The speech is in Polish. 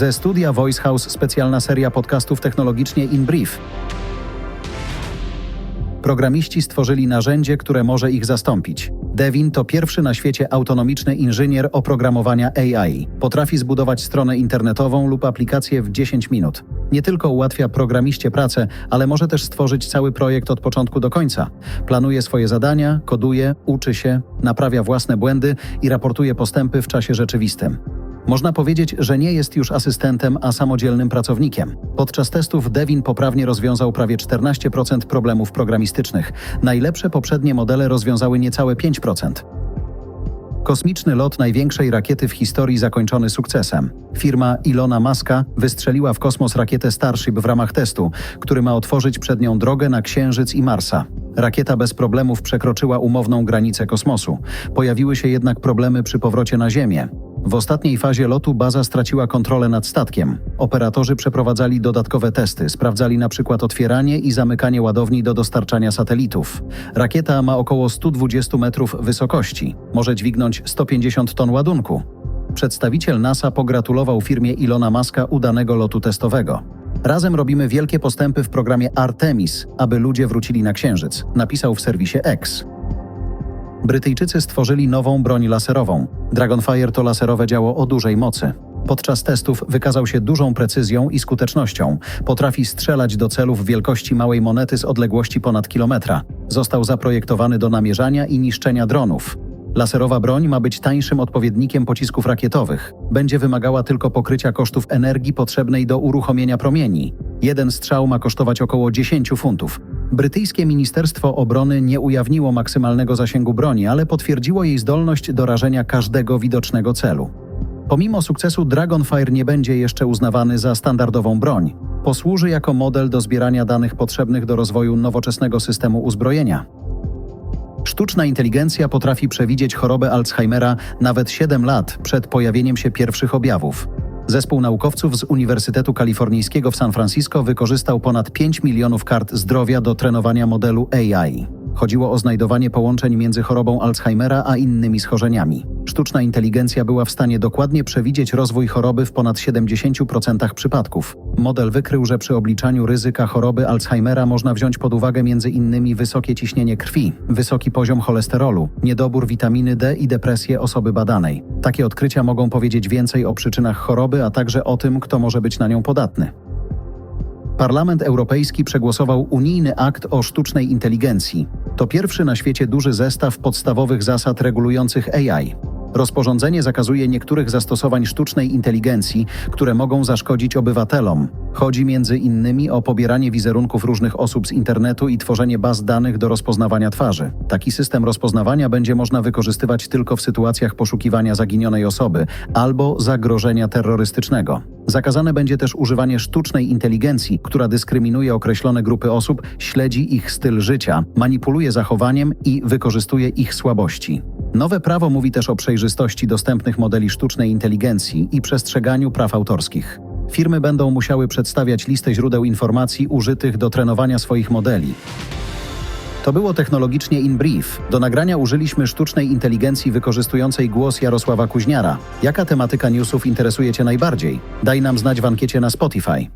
Ze studia Voice House specjalna seria podcastów technologicznie In Brief. Programiści stworzyli narzędzie, które może ich zastąpić. Devin to pierwszy na świecie autonomiczny inżynier oprogramowania AI. Potrafi zbudować stronę internetową lub aplikację w 10 minut. Nie tylko ułatwia programiście pracę, ale może też stworzyć cały projekt od początku do końca. Planuje swoje zadania, koduje, uczy się, naprawia własne błędy i raportuje postępy w czasie rzeczywistym. Można powiedzieć, że nie jest już asystentem, a samodzielnym pracownikiem. Podczas testów Devin poprawnie rozwiązał prawie 14% problemów programistycznych. Najlepsze poprzednie modele rozwiązały niecałe 5%. Kosmiczny lot największej rakiety w historii zakończony sukcesem. Firma Ilona Muska wystrzeliła w kosmos rakietę Starship w ramach testu, który ma otworzyć przed nią drogę na Księżyc i Marsa. Rakieta bez problemów przekroczyła umowną granicę kosmosu. Pojawiły się jednak problemy przy powrocie na Ziemię. W ostatniej fazie lotu baza straciła kontrolę nad statkiem. Operatorzy przeprowadzali dodatkowe testy, sprawdzali przykład otwieranie i zamykanie ładowni do dostarczania satelitów. Rakieta ma około 120 metrów wysokości. Może dźwignąć 150 ton ładunku. Przedstawiciel NASA pogratulował firmie Ilona Maska udanego lotu testowego. Razem robimy wielkie postępy w programie Artemis, aby ludzie wrócili na Księżyc, napisał w serwisie X. Brytyjczycy stworzyli nową broń laserową. Dragonfire to laserowe działo o dużej mocy. Podczas testów wykazał się dużą precyzją i skutecznością. Potrafi strzelać do celów wielkości małej monety z odległości ponad kilometra. Został zaprojektowany do namierzania i niszczenia dronów. Laserowa broń ma być tańszym odpowiednikiem pocisków rakietowych. Będzie wymagała tylko pokrycia kosztów energii potrzebnej do uruchomienia promieni. Jeden strzał ma kosztować około 10 funtów. Brytyjskie Ministerstwo Obrony nie ujawniło maksymalnego zasięgu broni, ale potwierdziło jej zdolność do rażenia każdego widocznego celu. Pomimo sukcesu Dragonfire nie będzie jeszcze uznawany za standardową broń. Posłuży jako model do zbierania danych potrzebnych do rozwoju nowoczesnego systemu uzbrojenia. Sztuczna inteligencja potrafi przewidzieć chorobę Alzheimera nawet 7 lat przed pojawieniem się pierwszych objawów. Zespół naukowców z Uniwersytetu Kalifornijskiego w San Francisco wykorzystał ponad 5 milionów kart zdrowia do trenowania modelu AI. Chodziło o znajdowanie połączeń między chorobą Alzheimera a innymi schorzeniami. Sztuczna inteligencja była w stanie dokładnie przewidzieć rozwój choroby w ponad 70% przypadków. Model wykrył, że przy obliczaniu ryzyka choroby Alzheimera można wziąć pod uwagę innymi wysokie ciśnienie krwi, wysoki poziom cholesterolu, niedobór witaminy D i depresję osoby badanej. Takie odkrycia mogą powiedzieć więcej o przyczynach choroby, a także o tym, kto może być na nią podatny. Parlament Europejski przegłosował unijny akt o sztucznej inteligencji. To pierwszy na świecie duży zestaw podstawowych zasad regulujących AI. Rozporządzenie zakazuje niektórych zastosowań sztucznej inteligencji, które mogą zaszkodzić obywatelom. Chodzi między innymi o pobieranie wizerunków różnych osób z internetu i tworzenie baz danych do rozpoznawania twarzy. Taki system rozpoznawania będzie można wykorzystywać tylko w sytuacjach poszukiwania zaginionej osoby albo zagrożenia terrorystycznego. Zakazane będzie też używanie sztucznej inteligencji, która dyskryminuje określone grupy osób, śledzi ich styl życia, manipuluje zachowaniem i wykorzystuje ich słabości. Nowe prawo mówi też o przejrzystości dostępnych modeli sztucznej inteligencji i przestrzeganiu praw autorskich. Firmy będą musiały przedstawiać listę źródeł informacji użytych do trenowania swoich modeli. To było technologicznie in brief. Do nagrania użyliśmy sztucznej inteligencji wykorzystującej głos Jarosława Kuźniara. Jaka tematyka newsów interesuje Cię najbardziej? Daj nam znać w ankiecie na Spotify.